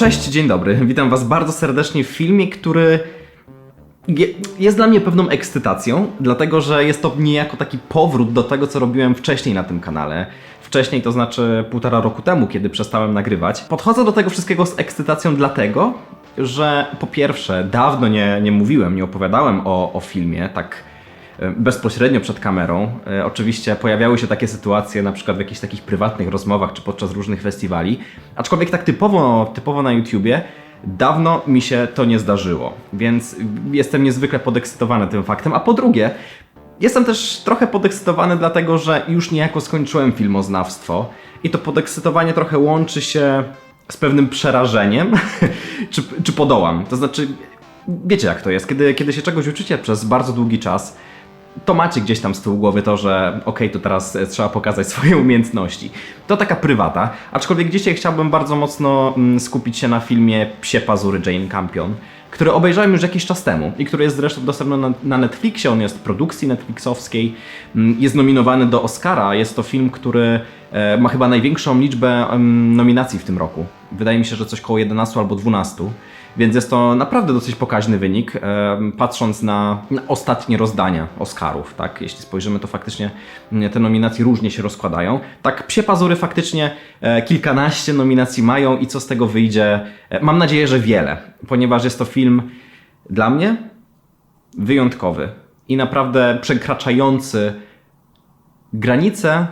cześć, dzień dobry. Witam Was bardzo serdecznie w filmie, który je- jest dla mnie pewną ekscytacją, dlatego że jest to niejako taki powrót do tego, co robiłem wcześniej na tym kanale. Wcześniej, to znaczy półtora roku temu, kiedy przestałem nagrywać. Podchodzę do tego wszystkiego z ekscytacją, dlatego że po pierwsze, dawno nie, nie mówiłem, nie opowiadałem o, o filmie tak bezpośrednio przed kamerą. E, Oczywiście pojawiały się takie sytuacje, na przykład w jakichś takich prywatnych rozmowach czy podczas różnych festiwali, aczkolwiek tak typowo, typowo na YouTubie dawno mi się to nie zdarzyło, więc jestem niezwykle podekscytowany tym faktem. A po drugie, jestem też trochę podekscytowany, dlatego że już niejako skończyłem filmoznawstwo i to podekscytowanie trochę łączy się z pewnym przerażeniem, czy, czy podołam. To znaczy, wiecie jak to jest, kiedy, kiedy się czegoś uczycie przez bardzo długi czas, to macie gdzieś tam z tyłu głowy to, że okej, to teraz e, trzeba pokazać swoje umiejętności. To taka prywata, aczkolwiek dzisiaj chciałbym bardzo mocno mm, skupić się na filmie Psie Pazury Jane Campion, który obejrzałem już jakiś czas temu i który jest zresztą dostępny na, Netflixie, on jest w produkcji netflixowskiej, mm, jest nominowany do Oscara, jest to film, który e, ma chyba największą liczbę nominacji w tym roku. Wydaje mi się, że coś koło 11 albo 12. Więc jest to naprawdę dosyć pokaźny wynik, em, patrząc na, na ostatnie rozdania Oscarów, tak? Jeśli spojrzymy, to faktycznie mm, te nominacje różnie się rozkładają. Tak, Psie Pazury faktycznie e, kilkanaście nominacji mają i co z tego wyjdzie? E, mam nadzieję, że wiele, ponieważ jest to film dla mnie wyjątkowy i naprawdę przekraczający granice,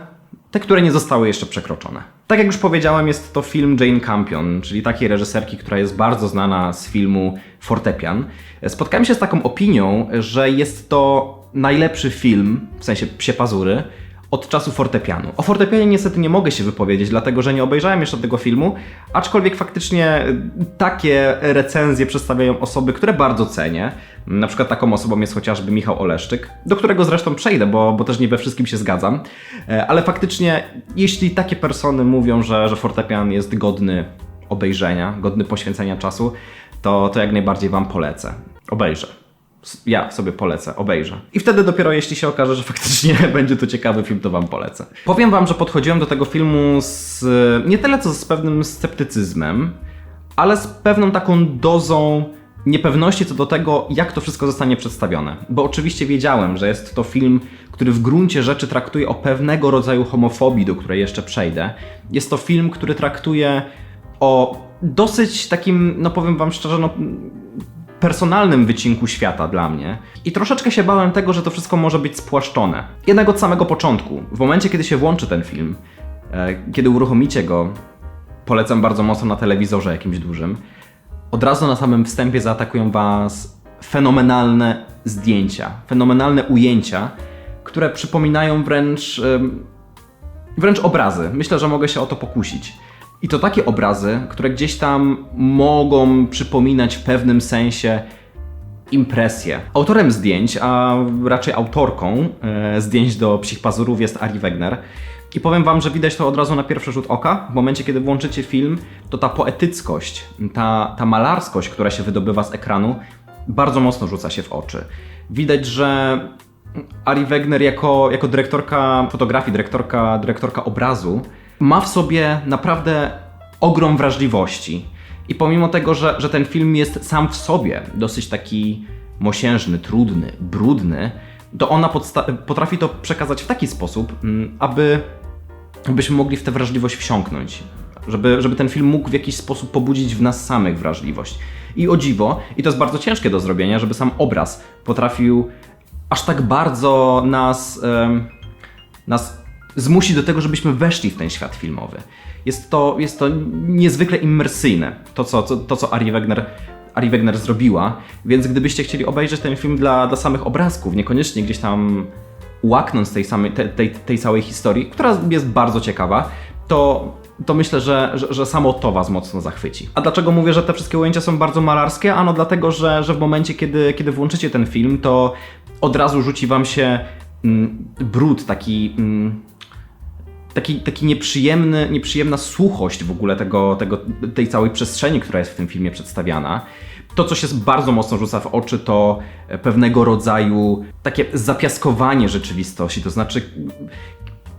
te, które nie zostały jeszcze przekroczone. Tak jak już powiedziałem, jest to film Jane Campion, czyli takiej reżyserki, która jest bardzo znana z filmu Fortepian. Spotkałem się z taką opinią, że jest to najlepszy film, w sensie psie pazury, od czasu fortepianu. O fortepianie niestety nie mogę się wypowiedzieć, dlatego że nie obejrzałem jeszcze tego filmu, aczkolwiek faktycznie takie recenzje przedstawiają osoby, które bardzo cenię. Na przykład taką osobą jest chociażby Michał Oleszczyk, do którego zresztą przejdę, bo, bo też nie we wszystkim się zgadzam. E, Ale faktycznie, jeśli takie persony mówią, że, że fortepian jest godny obejrzenia, godny poświęcenia czasu, to, to jak najbardziej Wam polecę. Obejrzę. Ja sobie polecę, obejrzę. I wtedy dopiero jeśli się okaże, że faktycznie będzie to ciekawy film, to wam polecę. Powiem wam, że podchodziłem do tego filmu z nie tyle co z pewnym sceptycyzmem, ale z pewną taką dozą niepewności co do tego, jak to wszystko zostanie przedstawione. Bo oczywiście wiedziałem, że jest to film, który w gruncie rzeczy traktuje o pewnego rodzaju homofobii, do której jeszcze przejdę. Jest to film, który traktuje o dosyć takim, no powiem wam szczerze, no personalnym wycinku świata dla mnie. I troszeczkę się bałem tego, że to wszystko może być spłaszczone. Jednak od samego początku, w momencie kiedy się włączy ten film, e, kiedy uruchomicie go, polecam bardzo mocno na telewizorze jakimś dużym, od razu na samym wstępie zaatakują Was fenomenalne zdjęcia, fenomenalne ujęcia, które przypominają wręcz wręcz obrazy. Myślę, że mogę się o to pokusić. I to takie obrazy, które gdzieś tam mogą przypominać w pewnym sensie impresję. Autorem zdjęć, a raczej autorką e, zdjęć do Psich Pazurów jest Ari Wegner. I powiem wam, że widać to od razu na pierwszy rzut oka. W momencie, kiedy włączycie film, to ta poetyckość, ta, ta malarskość, która się wydobywa z ekranu, bardzo mocno rzuca się w oczy. Widać, że Ari Wegner jako, jako dyrektorka fotografii, dyrektorka, dyrektorka obrazu ma w sobie naprawdę ogrom wrażliwości. I pomimo tego, że, że ten film jest sam w sobie dosyć taki mosiężny, trudny, brudny, to ona potrafi to przekazać w taki sposób, mm, aby byśmy mogli w tę wrażliwość wsiąknąć. Żeby, żeby ten film mógł w jakiś sposób pobudzić w nas samych wrażliwość. I o dziwo, i to jest bardzo ciężkie do zrobienia, żeby sam obraz potrafił aż tak bardzo nas, nas zmusić do tego, żebyśmy weszli w ten świat filmowy. Jest to, jest to niezwykle immersyjne, to co, to, to, co Ari Wegner, Ari Wegner zrobiła, więc gdybyście chcieli obejrzeć ten film dla, dla samych obrazków, niekoniecznie gdzieś tam łaknąc tej, samej, tej, tej całej historii, która jest bardzo ciekawa, to, to myślę, że, że, że samo to Was mocno zachwyci. A dlaczego mówię, że te wszystkie ujęcia są bardzo malarskie? Ano dlatego, że, że w momencie, kiedy, kiedy włączycie ten film, to od razu rzuci Wam się mm, brud, taki... Mm, taki, taki nieprzyjemny, nieprzyjemna suchość w ogóle tego, tego, tej całej przestrzeni, która jest w tym filmie przedstawiana. To, co się bardzo mocno rzuca w oczy, to pewnego rodzaju takie zapiaskowanie rzeczywistości, to znaczy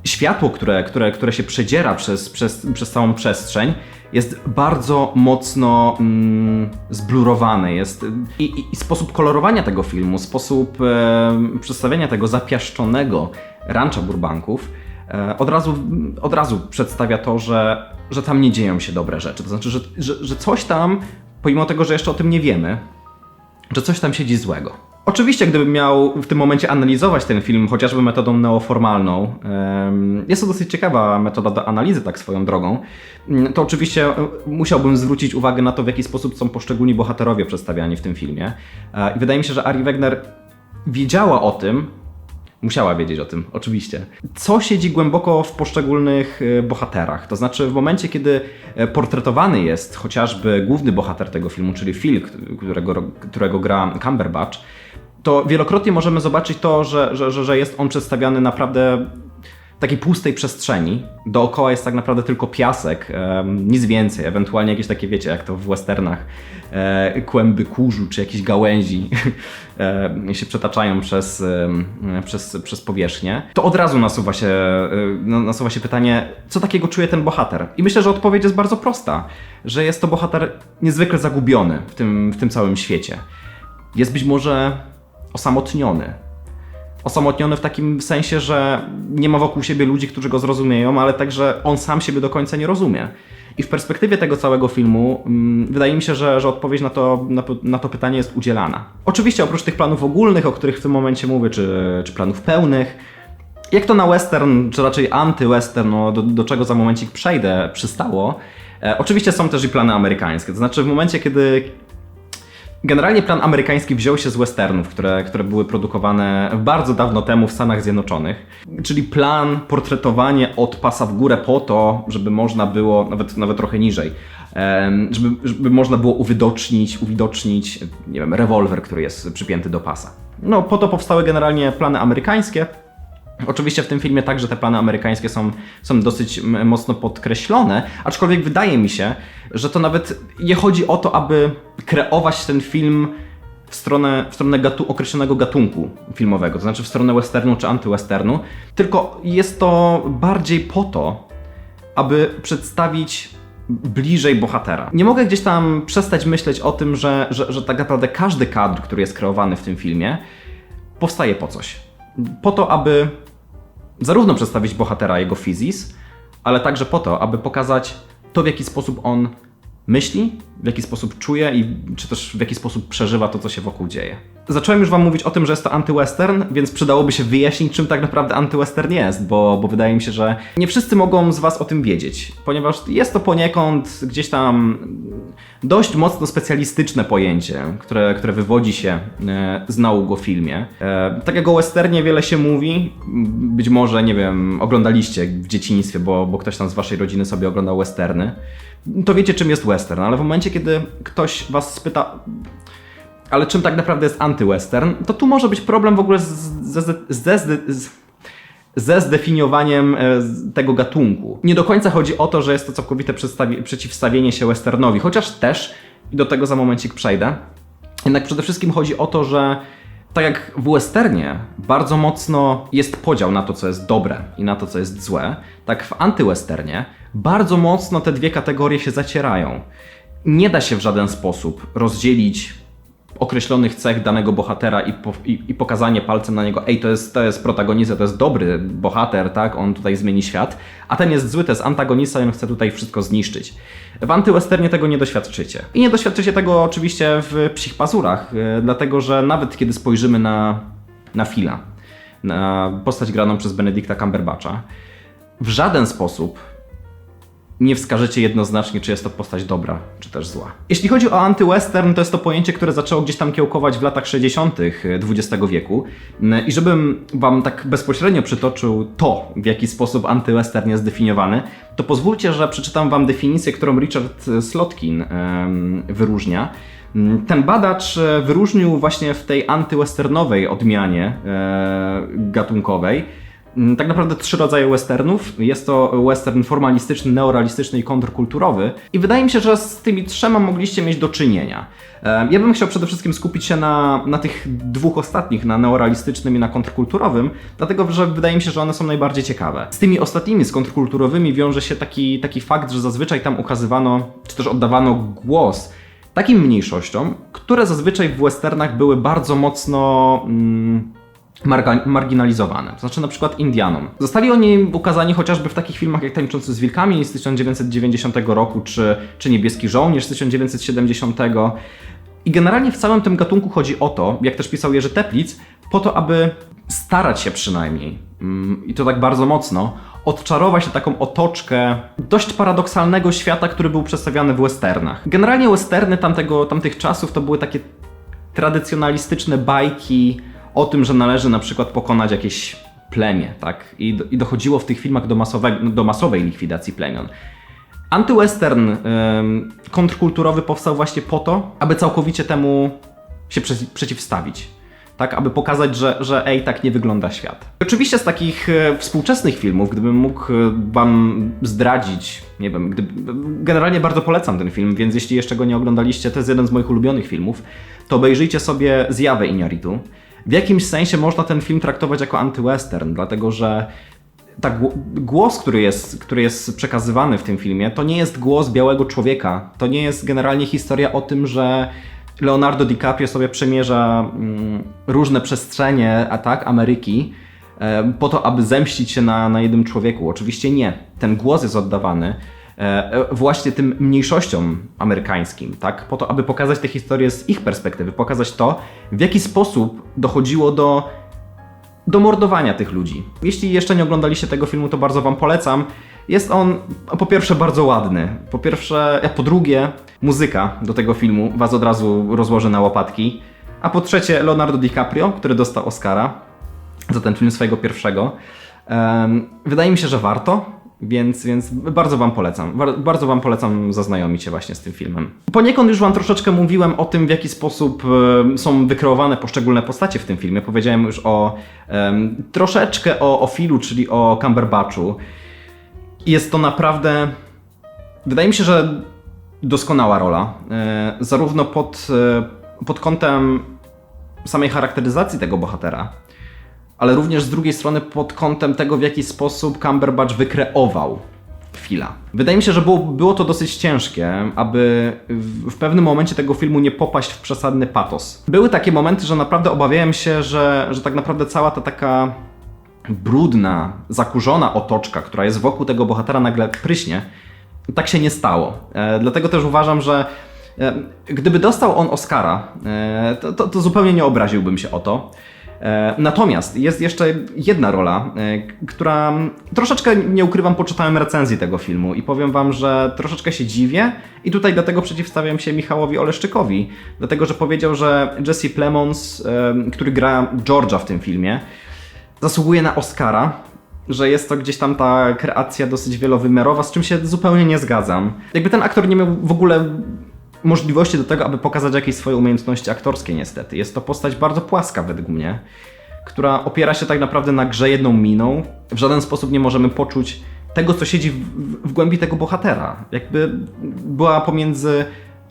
światło, które, które, które się przedziera przez, przez, przez całą przestrzeń, jest bardzo mocno mm, zblurowane. Jest, i, i, sposób kolorowania tego filmu, sposób e, przedstawienia tego zapiaszczonego rancha Burbanków od, razu, od razu przedstawia to, że, że tam nie dzieją się dobre rzeczy. To znaczy, że, że, że coś tam, pomimo tego, że jeszcze o tym nie wiemy, że coś tam siedzi złego. Oczywiście, gdybym miał w tym momencie analizować ten film chociażby metodą neoformalną, jest to dosyć ciekawa metoda do analizy, tak swoją drogą, mm, to oczywiście e, musiałbym zwrócić uwagę na to, w jaki sposób są poszczególni bohaterowie przedstawiani w tym filmie. E, I wydaje mi się, że Ari Wegner wiedziała o tym, Musiała wiedzieć o tym, oczywiście. Co siedzi głęboko w poszczególnych e, bohaterach? To znaczy, w momencie, kiedy e, portretowany jest chociażby główny bohater tego filmu, czyli Phil, którego, którego gra Cumberbatch, to wielokrotnie możemy zobaczyć to, że, że, że jest on przedstawiany naprawdę takiej pustej przestrzeni. Dookoła jest tak naprawdę tylko piasek, e, nic więcej, ewentualnie jakieś takie, wiecie, jak to w westernach, kłęby kurzu czy jakieś gałęzi się przetaczają przez, przez, przez powierzchnię. To od razu nasuwa się, nasuwa się pytanie, co takiego czuje ten bohater? I myślę, że odpowiedź jest bardzo prosta, że jest to bohater niezwykle zagubiony w tym, w tym całym świecie. Jest być może osamotniony, osamotniony w takim sensie, że nie ma wokół siebie ludzi, którzy go zrozumieją, ale także on sam siebie do końca nie rozumie. I w perspektywie tego całego filmu mm, wydaje mi się, że, że odpowiedź na to, na, na, to pytanie jest udzielana. Oczywiście oprócz tych planów ogólnych, o których w tym momencie mówię, czy, czy planów pełnych, jak to na western, czy raczej anty-western, no, do, do czego za momencik przejdę, przystało, e, oczywiście są też i plany amerykańskie. To znaczy w momencie, kiedy Generalnie plan amerykański wziął się z westernów, które, które były produkowane bardzo dawno temu w Stanach Zjednoczonych. Czyli plan portretowanie od pasa w górę po to, żeby można było, nawet, nawet trochę niżej, żeby, żeby można było uwidocznić, uwidocznić, nie wiem, rewolwer, który jest przypięty do pasa. No, po to powstały generalnie plany amerykańskie. Oczywiście w tym filmie także te plany amerykańskie są, są dosyć mocno podkreślone, aczkolwiek wydaje mi się, że to nawet nie chodzi o to, aby kreować ten film w stronę, w stronę gatu, określonego gatunku filmowego, to znaczy w stronę westernu czy antywesternu, tylko jest to bardziej po to, aby przedstawić bliżej bohatera. Nie mogę gdzieś tam przestać myśleć o tym, że, że, że tak naprawdę każdy kadr, który jest kreowany w tym filmie, powstaje po coś. Po to, aby zarówno przedstawić bohatera jego fizis, ale także po to, aby pokazać to, w jaki sposób on myśli, w jaki sposób czuje i czy też w jaki sposób przeżywa to, co się wokół dzieje. Zacząłem już wam mówić o tym, że jest to anty-western, więc przydałoby się wyjaśnić, czym tak naprawdę anty-western jest, bo, bo wydaje mi się, że nie wszyscy mogą z was o tym wiedzieć, ponieważ jest to poniekąd gdzieś tam dość mocno specjalistyczne pojęcie, które, które wywodzi się e, z nauk o filmie. E, tak jak o westernie wiele się mówi, być może, nie wiem, oglądaliście w dzieciństwie, bo, bo ktoś tam z waszej rodziny sobie oglądał westerny, to wiecie czym jest western, ale w momencie, kiedy ktoś was spyta, ale czym tak naprawdę jest anty-western, to tu może być problem w ogóle ze zdefiniowaniem e, tego gatunku. Nie do końca chodzi o to, że jest to całkowite przeciwstawienie się westernowi, chociaż też, i do tego za momencik przejdę, jednak przede wszystkim chodzi o to, że tak jak w westernie bardzo mocno jest podział na to, co jest dobre i na to, co jest złe, tak w antywesternie bardzo mocno te dwie kategorie się zacierają. Nie da się w żaden sposób rozdzielić określonych cech danego bohatera i, po, i, i, pokazanie palcem na niego, ej, to jest, to jest protagonista, to jest dobry bohater, tak, on tutaj zmieni świat, a ten jest zły, to jest antagonista i on chce tutaj wszystko zniszczyć. W antywesternie tego nie doświadczycie. I nie doświadczycie tego oczywiście w Psich Pazurach, yy, dlatego że nawet kiedy spojrzymy na, na Phila, na postać graną przez Benedicta Cumberbatcha, w żaden sposób nie wskażecie jednoznacznie, czy jest to postać dobra, czy też zła. Jeśli chodzi o anty-western, to jest to pojęcie, które zaczęło gdzieś tam kiełkować w latach 60. XX wieku. I żebym wam tak bezpośrednio przytoczył to, w jaki sposób anty-western jest zdefiniowany, to pozwólcie, że przeczytam wam definicję, którą Richard Slotkin wyróżnia. Ten badacz wyróżnił właśnie w tej antywesternowej odmianie e, gatunkowej mm, tak naprawdę trzy rodzaje westernów. Jest to western formalistyczny, neorealistyczny i kontrkulturowy. I wydaje mi się, że z tymi trzema mogliście mieć do czynienia. Ja bym chciał przede wszystkim skupić się na, na tych dwóch ostatnich, na neorealistycznym i na kontrkulturowym, dlatego że wydaje mi się, że one są najbardziej ciekawe. Z tymi ostatnimi, z kontrkulturowymi, wiąże się taki, taki fakt, że zazwyczaj tam ukazywano, czy też oddawano głos takim mniejszościom, które zazwyczaj w westernach były bardzo mocno. Mm, marginalizowane. To znaczy na przykład Indianom. Zostali oni ukazani chociażby w takich filmach jak Tańczący z Wilkami z 1990 roku, czy, czy Niebieski Żołnierz z 1970. I generalnie w całym tym gatunku chodzi o to, jak też pisał Jerzy Teplic, po to, aby starać się przynajmniej, mm, i to tak bardzo mocno, odczarować taką otoczkę dość paradoksalnego świata, który był przedstawiany w westernach. Generalnie westerny tamtego, tamtych czasów to były takie tradycjonalistyczne bajki o tym, że należy na przykład pokonać jakieś plemię, tak? I, do, i dochodziło w tych filmach do, masowe, do masowej likwidacji plemion. Antywestern ym, kontrkulturowy powstał właśnie po to, aby całkowicie temu się przeci- przeciwstawić. Tak, aby pokazać, że, że ej, tak nie wygląda świat. Oczywiście z takich e, współczesnych filmów, gdybym mógł e, wam zdradzić, nie wiem, gdyby, generalnie bardzo polecam ten film, więc jeśli jeszcze go nie oglądaliście, to jest jeden z moich ulubionych filmów, to obejrzyjcie sobie Zjawę Iñárritu. W jakimś sensie można ten film traktować jako antywestern, dlatego że tak, gło- głos, który jest, który jest przekazywany w tym filmie, to nie jest głos białego człowieka. To nie jest generalnie historia o tym, że Leonardo DiCaprio sobie przemierza mm, różne przestrzenie, a tak, Ameryki, e, po to, aby zemścić się na, na jednym człowieku. Oczywiście nie. Ten głos jest oddawany właśnie tym mniejszościom amerykańskim, tak? Po to, aby pokazać tę historię z ich perspektywy, pokazać to, w jaki sposób dochodziło do do mordowania tych ludzi. Jeśli jeszcze nie oglądaliście tego filmu, to bardzo wam polecam. Jest on po pierwsze bardzo ładny, po pierwsze, a po drugie muzyka do tego filmu was od razu rozłoży na łopatki, a po trzecie Leonardo DiCaprio, który dostał Oscara za ten film swojego pierwszego. Em, wydaje mi się, że warto, więc, więc bardzo Wam polecam. Bar- bardzo Wam polecam zaznajomić się właśnie z tym filmem. Poniekąd już Wam troszeczkę mówiłem o tym, w jaki sposób są wykreowane poszczególne postacie w tym filmie. Powiedziałem już o em, troszeczkę o, o Philu, czyli o Cumberbatchu. Jest to naprawdę, wydaje mi się, że doskonała rola. E, zarówno pod, e, pod kątem samej charakteryzacji tego bohatera, ale również z drugiej strony pod kątem tego, w jaki sposób Cumberbatch wykreował Phila. Wydaje mi się, że było, było to dosyć ciężkie, aby w, w pewnym momencie tego filmu nie popaść w przesadny patos. Były takie momenty, że naprawdę obawiałem się, że, że tak naprawdę cała ta taka brudna, zakurzona otoczka, która jest wokół tego bohatera nagle pryśnie. Tak się nie stało. E, dlatego też uważam, że e, gdyby dostał on Oscara, e, to, to, to zupełnie nie obraziłbym się o to. E, Natomiast jest jeszcze jedna rola, e, która troszeczkę, nie ukrywam, poczytałem recenzji tego filmu i powiem wam, że troszeczkę się dziwię i tutaj dlatego przeciwstawiam się Michałowi Oleszczykowi, dlatego że powiedział, że Jesse Plemons, e, który gra George'a w tym filmie, zasługuje na Oscara, że jest to gdzieś tam ta kreacja dosyć wielowymiarowa, z czym się zupełnie nie zgadzam. Jakby ten aktor nie miał w ogóle możliwości do tego, aby pokazać jakieś swoje umiejętności aktorskie niestety. Jest to postać bardzo płaska według mnie, która opiera się tak naprawdę na grze jedną miną. W żaden sposób nie możemy poczuć tego, co siedzi w, w, głębi tego bohatera. Jakby była pomiędzy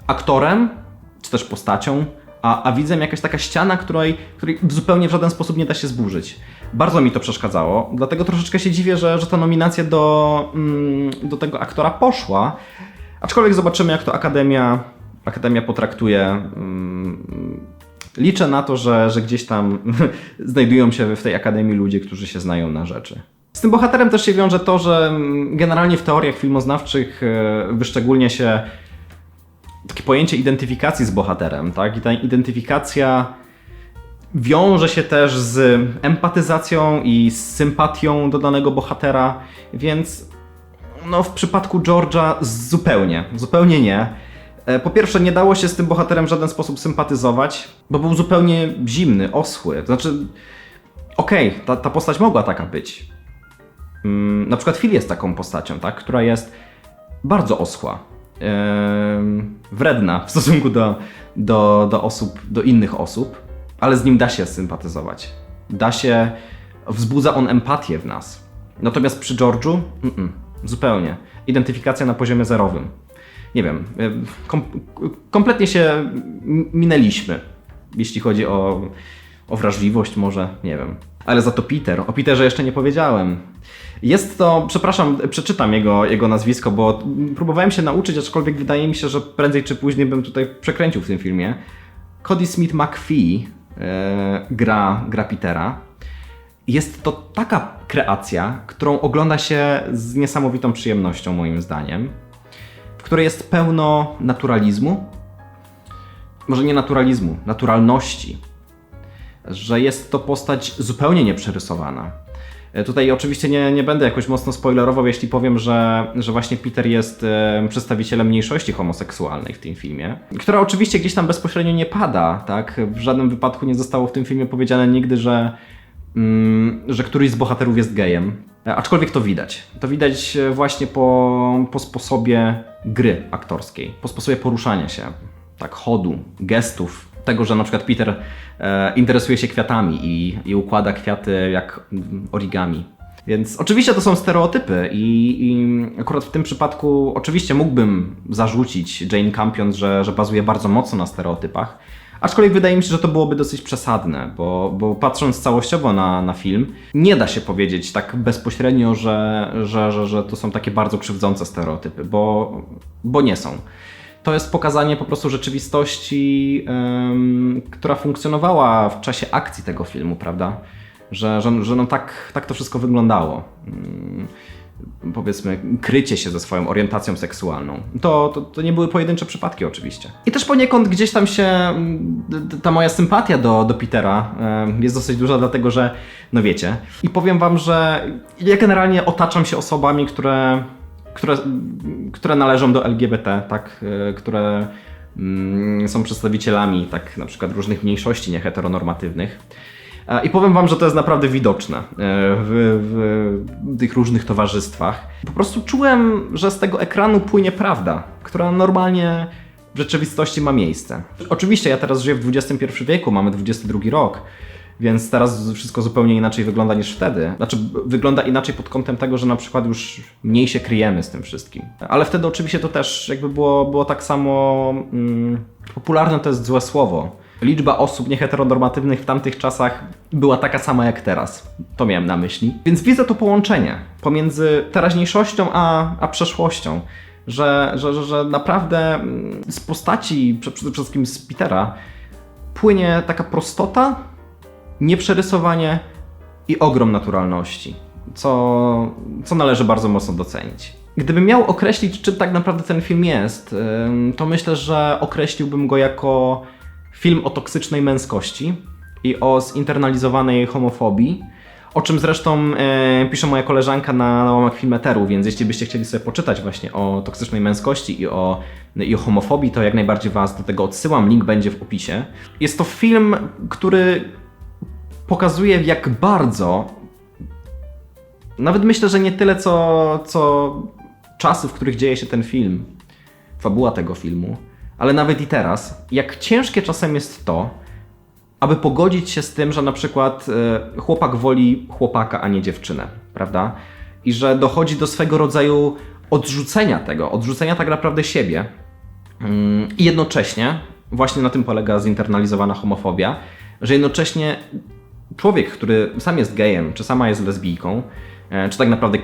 aktorem, czy też postacią, a, a widzem jakaś taka ściana, której, której zupełnie w żaden sposób nie da się zburzyć. Bardzo mi to przeszkadzało, dlatego troszeczkę się dziwię, że, że ta nominacja do, mm, do tego aktora poszła. Aczkolwiek zobaczymy, jak to Akademia, Akademia potraktuje. Mm, liczę na to, że, że gdzieś tam znajdują się w tej Akademii ludzie, którzy się znają na rzeczy. Z tym bohaterem też się wiąże to, że mm, generalnie w teoriach filmoznawczych e, wyszczególnia się takie pojęcie identyfikacji z bohaterem, tak? I ta identyfikacja wiąże się też z empatyzacją i z sympatią do danego bohatera, więc no w przypadku George'a zupełnie, zupełnie nie. E, Po pierwsze, nie dało się z tym bohaterem w żaden sposób sympatyzować, bo był zupełnie zimny, oschły. Znaczy, okej, ta, ta postać mogła taka być. Mm, na przykład Phil jest taką postacią, tak? która jest bardzo oschła. Em, wredna w stosunku do, do, do osób, do innych osób, ale z nim da się sympatyzować. Da się wzbudza on empatię w nas. Natomiast przy George'u mm-mm, zupełnie. Identyfikacja na poziomie zerowym. Nie wiem, y, kom, kompletnie się minęliśmy, jeśli chodzi o, o wrażliwość może, nie wiem. Ale za to Peter, o Peterze jeszcze nie powiedziałem. Jest to, przepraszam, przeczytam jego, jego nazwisko, bo próbowałem się nauczyć, aczkolwiek wydaje mi się, że prędzej czy później bym tutaj przekręcił w tym filmie. Cody Smith McPhee e, gra, gra Petera. Jest to taka kreacja, którą ogląda się z niesamowitą przyjemnością, moim zdaniem, w której jest pełno naturalizmu, może nie naturalizmu, naturalności, że jest to postać zupełnie nieprzerysowana. E, Tutaj oczywiście nie, nie będę jakoś mocno spoilerował, jeśli powiem, że, że właśnie Peter jest e, przedstawicielem mniejszości homoseksualnej w tym filmie, która oczywiście gdzieś tam bezpośrednio nie pada, tak? W żadnym wypadku nie zostało w tym filmie powiedziane nigdy, że, mm, że któryś z bohaterów jest gejem. E, Aczkolwiek to widać. To widać e, właśnie po, po sposobie gry aktorskiej, po sposobie poruszania się, tak, chodu, gestów, tego, że na przykład Peter e, interesuje się kwiatami i, i układa kwiaty jak origami. Więc oczywiście to są stereotypy i, i akurat w tym przypadku oczywiście mógłbym zarzucić Jane Campion, że, że bazuje bardzo mocno na stereotypach, aczkolwiek wydaje mi się, że to byłoby dosyć przesadne, bo, bo patrząc całościowo na, na film, nie da się powiedzieć tak bezpośrednio, że, że, że, że to są takie bardzo krzywdzące stereotypy, bo, bo nie są to jest pokazanie po prostu rzeczywistości, która funkcjonowała w czasie akcji tego filmu, prawda? Że, że, że no tak, tak to wszystko wyglądało. Mm, Powiedzmy, krycie się ze swoją orientacją seksualną. To, to, to nie były pojedyncze przypadki, oczywiście. I też poniekąd gdzieś tam się mm, ta moja sympatia do, do Petera jest dosyć duża, dlatego że, no wiecie. I powiem Wam, że ja generalnie otaczam się osobami, które które, które należą do LGBT, tak, e, które mm, są przedstawicielami tak na przykład różnych mniejszości nieheteronormatywnych. I powiem wam, że to jest naprawdę widoczne e, w, w tych różnych towarzystwach. Po prostu czułem, że z tego ekranu płynie prawda, która normalnie w rzeczywistości ma miejsce. Oczywiście ja teraz żyję w XXI wieku, mamy XXI rok, więc teraz wszystko zupełnie inaczej wygląda niż wtedy. Znaczy, wygląda inaczej pod kątem tego, że na przykład już mniej się kryjemy z tym wszystkim. Ale wtedy oczywiście to też jakby było, było tak samo. Mm, popularne to jest złe słowo. Liczba osób nieheteronormatywnych w tamtych czasach była taka sama jak teraz. To miałem na myśli. Więc widzę to połączenie pomiędzy teraźniejszością a, a przeszłością. Że, że, że, że naprawdę mm, z postaci, prze- przede wszystkim z Petera, płynie taka prostota, nieprzerysowanie i ogrom naturalności, co, co należy bardzo mocno docenić. Gdybym miał określić, czym tak naprawdę ten film jest, to myślę, że określiłbym go jako film o toksycznej męskości i o zinternalizowanej homofobii. O czym zresztą e, pisze moja koleżanka na, na łamach Filmeteru, więc jeśli byście chcieli sobie poczytać właśnie o toksycznej męskości i o, i o homofobii, to jak najbardziej Was do tego odsyłam. Link będzie w opisie. Jest to film, który pokazuje, jak bardzo. Nawet myślę, że nie tyle co, co czasy, w których dzieje się ten film, fabuła tego filmu, ale nawet i teraz, jak ciężkie czasem jest to, aby pogodzić się z tym, że na przykład e, chłopak woli chłopaka, a nie dziewczynę, prawda? I że dochodzi do swego rodzaju odrzucenia tego, odrzucenia tak naprawdę siebie. Mm, I jednocześnie, właśnie na tym polega zinternalizowana homofobia, że jednocześnie człowiek, który sam jest gejem, czy sama jest lesbijką, e, czy tak naprawdę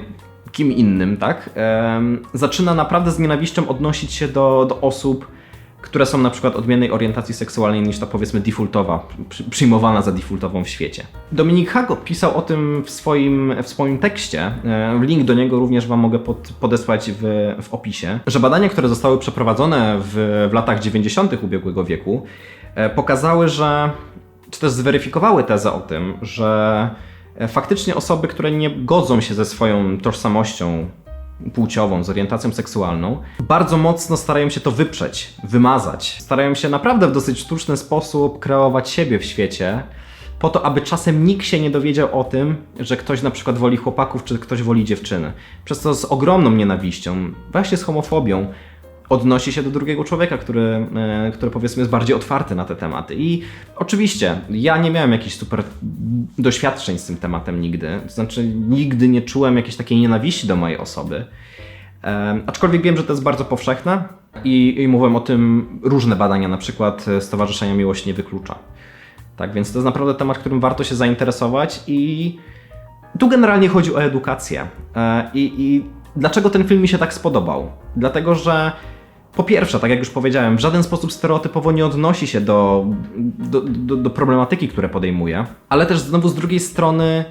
kim innym, tak, zaczyna naprawdę z nienawiścią odnosić się do, do osób, które są na przykład odmiennej orientacji seksualnej niż ta powiedzmy defaultowa, przy, przyjmowana za defaultową w świecie. Dominik Hago pisał o tym w swoim, w swoim tekście, e, link do niego również Wam mogę pod, podesłać w, w opisie, że badania, które zostały przeprowadzone w, w latach 90. ubiegłego wieku, e, pokazały, że czy też zweryfikowały tezę o tym, że e, faktycznie osoby, które nie godzą się ze swoją tożsamością płciową, z orientacją seksualną, bardzo mocno starają się to wyprzeć, wymazać. Starają się naprawdę w dosyć sztuczny sposób kreować siebie w świecie, po to, aby czasem nikt się nie dowiedział o tym, że ktoś na przykład woli chłopaków, czy ktoś woli dziewczyny. Przez to z ogromną nienawiścią, właśnie z homofobią, odnosi się do drugiego człowieka, który, e, który powiedzmy jest bardziej otwarty na te tematy. I oczywiście ja nie miałem jakichś super doświadczeń z tym tematem nigdy. To znaczy, nigdy nie czułem jakiejś takiej nienawiści do mojej osoby. E, aczkolwiek wiem, że to jest bardzo powszechne i, i o tym różne badania, na przykład e, Stowarzyszenia Miłość Nie Wyklucza. Tak więc to jest naprawdę temat, którym warto się zainteresować i tu generalnie chodzi o edukację. E, I, I dlaczego ten film mi się tak spodobał? Dlatego, że po pierwsze, tak jak już powiedziałem, w żaden sposób stereotypowo nie odnosi się do, do, do, do problematyki, które podejmuje, ale też znowu z drugiej strony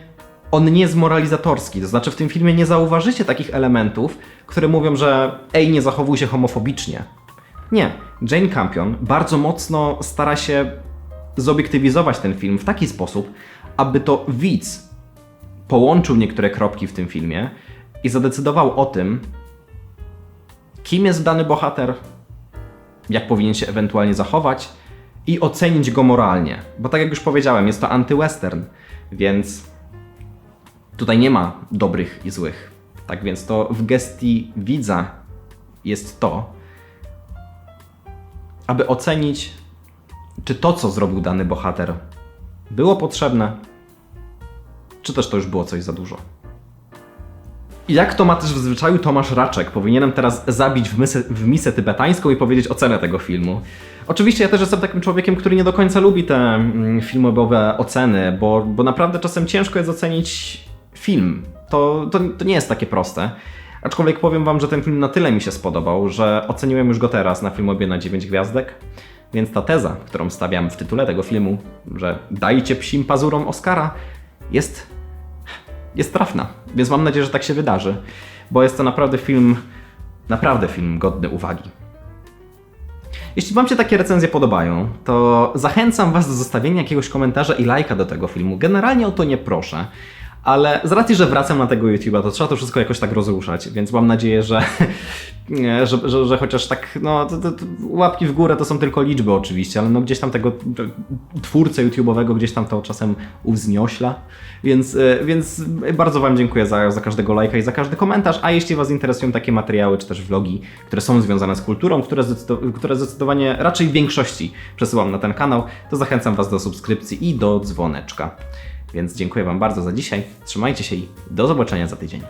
on nie jest moralizatorski. To znaczy, w tym filmie nie zauważycie takich elementów, które mówią, że ej, nie zachowuj się homofobicznie. Nie. Jane Campion bardzo mocno stara się zobiektywizować ten film w taki sposób, aby to widz połączył niektóre kropki w tym filmie i zadecydował o tym, kim jest dany bohater, jak powinien się ewentualnie zachować i ocenić go moralnie. Bo tak jak już powiedziałem, jest to anty-western, więc tutaj nie ma dobrych i złych. Tak więc to w gestii widza jest to, aby ocenić, czy to, co zrobił dany bohater, było potrzebne, czy też to już było coś za dużo. Jak to ma też w zwyczaju Tomasz Raczek, powinienem teraz zabić w, mysę, w misę tybetańską i powiedzieć ocenę tego filmu. Oczywiście ja też jestem takim człowiekiem, który nie do końca lubi te mm, filmowe oceny, bo, bo naprawdę czasem ciężko jest ocenić film. To, to, to nie jest takie proste. Aczkolwiek powiem wam, że ten film na tyle mi się spodobał, że oceniłem już go teraz na filmobie na 9 gwiazdek. Więc ta teza, którą stawiam w tytule tego filmu, że dajcie psim pazurom Oscara, jest, jest trafna. Więc mam nadzieję, że tak się wydarzy, bo jest to naprawdę film, naprawdę film godny uwagi. Jeśli Wam się takie recenzje podobają, to zachęcam Was do zostawienia jakiegoś komentarza i lajka do tego filmu. Generalnie o to nie proszę, ale z racji, że wracam na tego YouTube'a, to trzeba to wszystko jakoś tak rozruszać, więc mam nadzieję, że, że, że, że chociaż tak, no, to, to, to łapki w górę to są tylko liczby oczywiście, ale no gdzieś tam tego twórcę YouTube'owego gdzieś tam to czasem uwzniośla, więc, e, więc bardzo Wam dziękuję za, za każdego lajka i za każdy komentarz, a jeśli Was interesują takie materiały, czy też vlogi, które są związane z kulturą, które, które zdecydowanie raczej w większości przesyłam na ten kanał, to zachęcam Was do subskrypcji i do dzwoneczka. Więc dziękuję Wam bardzo za dzisiaj. Trzymajcie się i do zobaczenia za tydzień.